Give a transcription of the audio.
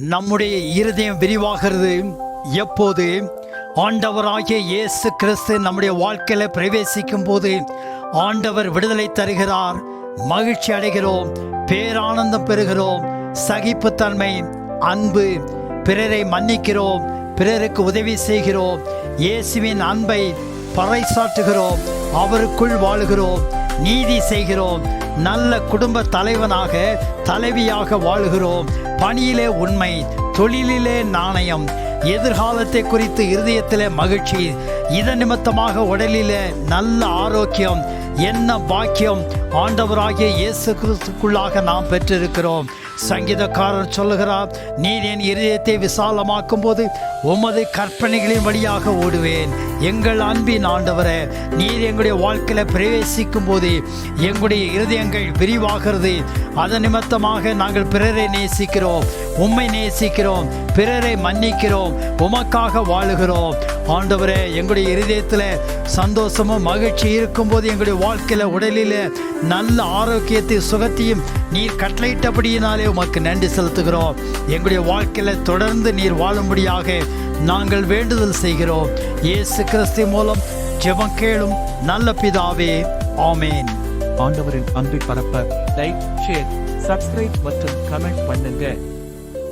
நம்முடைய இருதயம் விரிவாகிறது. எப்போது? ஆண்டவராகிய இயேசு கிறிஸ்து நம்முடைய வாழ்க்கையில் பிரவேசிக்கும் போது ஆண்டவர் விடுதலை தருகிறார். மகிழ்ச்சி அடைகிறோம். பேரானந்தம் பெறுகிறோம். சகிப்புத்தன்மை அன்பு பிறரை மன்னிக்கிறோம். பிறருக்கு உதவி செய்கிறோம். இயேசுவின் அன்பை பறைசாற்றுகிறோம். அவருக்குள் வாழுகிறோம். நீதி செய்கிறோம். நல்ல குடும்ப தலைவனாக தலைவியாக வாழ்கிறோம். பணியிலே உண்மை தொழிலிலே நாணயம். எதிர்காலத்தை குறித்து இருதயத்திலே மகிழ்ச்சி. இதன் நிமித்தமாக உடலிலே நல்ல ஆரோக்கியம். என்ன பாக்கியம்? ஆண்டவராகிய இயேசு கிறிஸ்துக்குள்ளாக நாம் பெற்றிருக்கிறோம். சங்கீதக்காரர் சொல்லுகிறார் நீர் என் இருதயத்தை விசாலமாக்கும் போது உமது கற்பனைகளின் வழியாக ஓடுவேன். எங்கள் அன்பின் ஆண்டவரே நீர் எங்களுடைய வாழ்க்கையில் பிரவேசிக்கும் போது எங்களுடைய இருதயங்கள் விரிவாகிறது. அதன் நிமித்தமாக நாங்கள் பிறரை நேசிக்கிறோம். உம்மை நேசிக்கிறோம். பிறரை மன்னிக்கிறோம். உமக்காக வாழுகிறோம். ஆண்டவரே எங்களுடைய இருதயத்தில் சந்தோஷமும் மகிழ்ச்சி இருக்கும்போது எங்களுடைய வாழ்க்கையில் உடலில் நல்ல ஆரோக்கியத்தை சுகத்தையும் நீர் கட்டளையிட்டபடியினாலே உமக்கு நன்றி செலுத்துகிறோம். எங்களுடைய வாழ்க்கையில் தொடர்ந்து நீர் வாழும்படியாக நாங்கள் வேண்டுதல் செய்கிறோம். இயேசு கிறிஸ்து மூலம் ஜெபம் கேளும் நல்ல பிதாவே ஆமேன். ஆண்டவரின் அன்பை பரப்ப லைக் ஷேர் சப்ஸ்கிரைப் மற்றும் கமெண்ட் பண்ணுங்க.